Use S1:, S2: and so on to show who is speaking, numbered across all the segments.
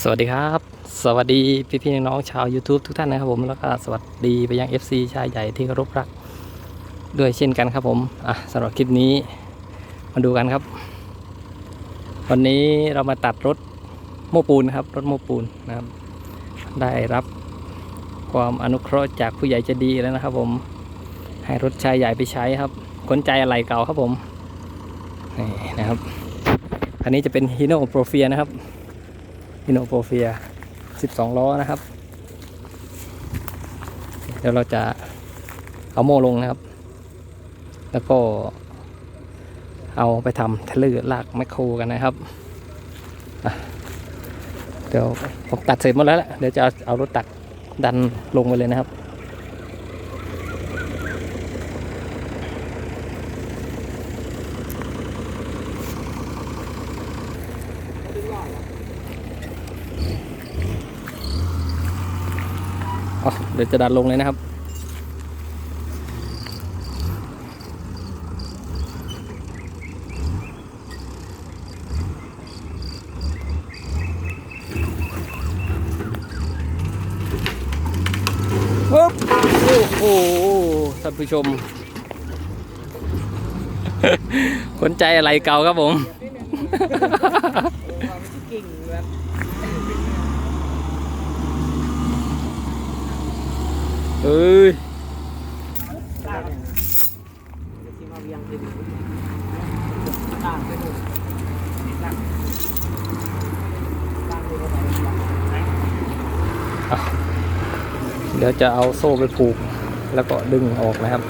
S1: สวัสดีครับ สวัสดีพี่พี่ๆน้องๆชาว YouTube ทุกท่านนะครับผมแล้วก็สวัสดีไปยัง FC ชายใหญ่ที่เคารพรัก ด้วยเช่นกันครับผมอะสำหรับคลิปนี้มาดูกันครับ วันนี้เรามาตัดรถโมปูนครับ รถโมปูนนะครับ ได้รับความอนุเคราะห์จากผู้ใหญ่จะดีแล้วนะครับ ผมให้รถชายใหญ่ไปใช้ครับขนใจอะไรเก่าครับผมนี่นะครับ อันนี้จะเป็น Hino p r o f i a นะครับ ฮิโนโปรเฟีย 12 ล้อนะครับ เดี๋ยวเราจะเอาโม่ลงนะครับ แล้วก็เอาไปทำเทเลอร์ลากแมคโครกันนะครับ เดี๋ยวผมตัดเสร็จหมดแล้วแหละ เดี๋ยวจะเอารถตักดันลงไปเลยนะครับอ เดี๋ยวจะดันลงเลยนะครับปุ๊บโอ้โหท่านผู้ชม ขนใจอะไรเก่าครับผม
S2: กิ่งแบบ
S1: เอ้ย
S2: ลากเนี่ยนะเดี๋ยวที่มาเวียงที่นี่ลากไปดูลากลากไปดู เอ้ย
S1: เดี๋ยวจะเอาโซ่ไปผูก แล้วก็ดึงออกนะครับ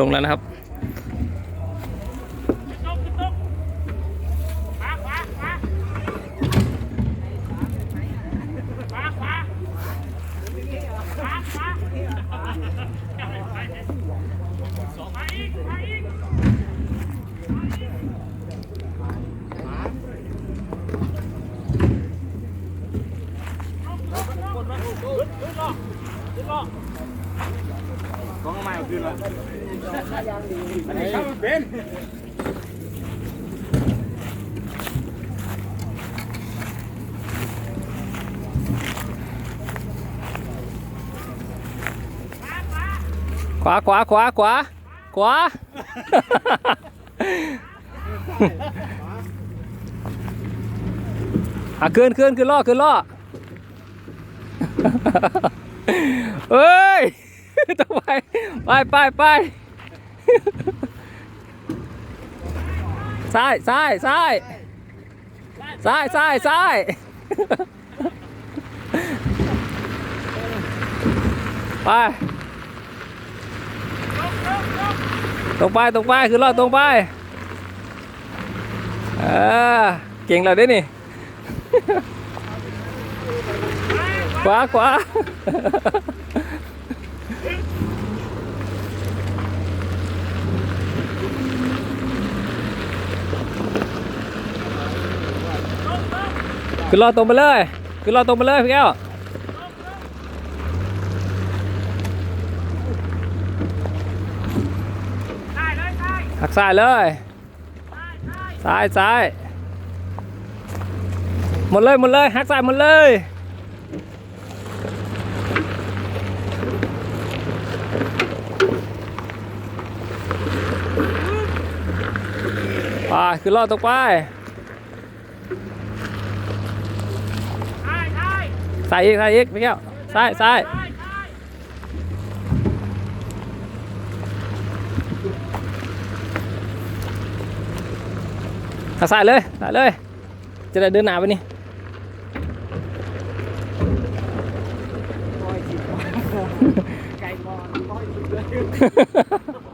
S1: ลงแล้วนะครับ
S3: ของใหม่ขึ้นแล้ว อันนี้เข้าเป็น
S1: ขวาขวาขวาขวาขวาอะขึ้นขึ้นขึ้นล่อขึ้นล่อเฮ้ยต้องไปไปไปไป ซ้ายซ้ายซ้ายซ้ายซ้ายซ้ายไปตรงไปตรงไปคือรอดตรงไปเออเก่งแล้วด้นี่ขวาขวา คือรอตรงไปเลย คือรอตรงไปเลยพี่แก้ว
S2: ได้เลย
S1: หักซ้ายเลยซ้ายซ้ายหมดเลยหมดเลยหักซ้ายหมดเลยไปคือรอดตรงไปายอีกใส่อีกพี่แก้ว
S2: ใส่
S1: ใส่ใส่เลยใส่เลย จะได้เดินหนาไปนี่
S3: ไก่มอนร้อยสิเลย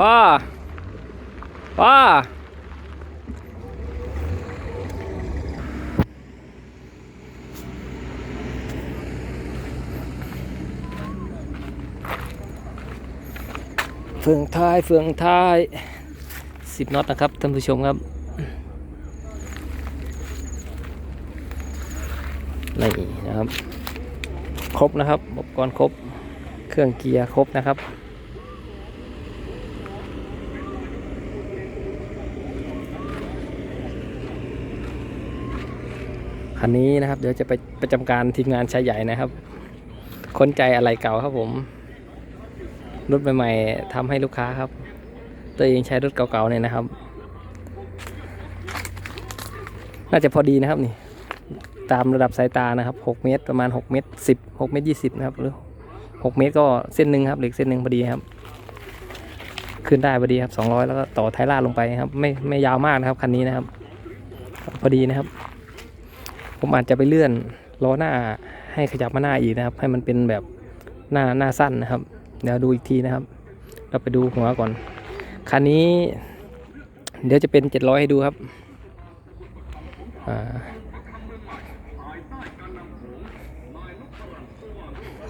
S1: ว้าว้าเฟืองท้าย เฟืองท้ายสิบน็อตนะครับท่านผู้ชมครับนี่นะครับ ครบนะครับอุปกรณ์ครบ เครื่องเกียร์ครบนะครับ คันนี้นะครับ เดี๋ยวจะไปประจำการทีมงานชายใหญ่นะครับ ค้นใจอะไรเก่าครับผมรถใหม่ๆทำให้ลูกค้าครับ ตัวเองใช้รถเก่าๆเนี่ยนะครับ น่าจะพอดีนะครับนี่ ตามระดับสายตานะครับ 6 เมตรประมาณ 6 เมตร 10 6 เมตร 20 นะครับ หรือ 6 เมตรก็เส้นหนึ่งครับเหล็กเส้นหนึ่งพอดีครับ ขึ้นได้พอดีครับ 200 แล้วก็ต่อท้ายลาดลงไปครับ ไม่ไม่ยาวมากนะครับคันนี้นะครับ พอดีนะครับ ผมอาจจะไปเลื่อนล้อหน้าให้ขยับมาหน้าอีกนะครับ ให้มันเป็นแบบหน้าหน้าสั้นนะครับ เดี๋ยวดูอีกทีนะครับ เราไปดูหัวก่อนคันนี้ เดี๋ยวจะเป็น700ให้ดูครับ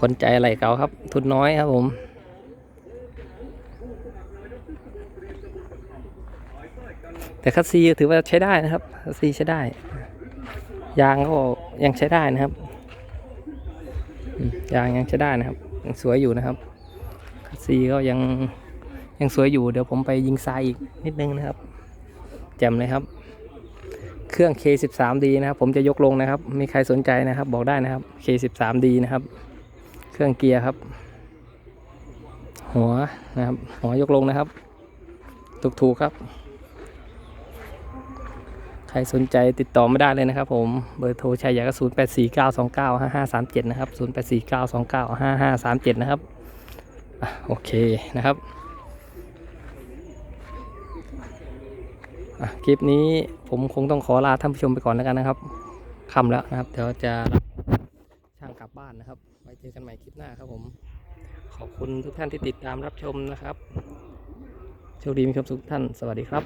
S1: คนใจอะไรเก่าครับ ทุนน้อยครับผมแต่คัสซีถือว่าใช้ได้นะครับคัสซีใช้ได้ ยางก็ยังใช้ได้นะครับยางยังใช้ได้นะครับยังสวยอยู่นะครับคัสซีก็ยังยังสวยอยู่เดี๋ยวผมไปยิงทรายอีกนิดนึงนะครับแจ่มเลยครับ เครื่อง K13D นะครับ ผมจะยกลงนะครับ มีใครสนใจนะครับ บอกได้นะครับ K13D นะครับ เครื่องเกียร์ครับ หัวนะครับ หัวยกลงนะครับ ถูกๆครับ ใครสนใจติดต่อไม่ได้เลยนะครับผม เบอร์โทรชัยยาก็ศูนย์แปดสี่เก้าสองเก้าห้าห้าสามเจ็ดนะครับศูนย์แปดสี่เก้าสองเก้าห้าห้าสามเจ็ดนะครับโอเคนะครับคลิปนี้ผมคงต้องขอลาท่านผู้ชมไปก่อนแล้วกันนะครับค่ำแล้วนะครับ เดี๋ยวจะช่างกลับบ้านนะครับ ไว้เจอกันใหม่คลิปหน้าครับผม ขอบคุณทุกท่านที่ติดตามรับชมนะครับ โชคดีมีความสุขท่าน สวัสดีครับ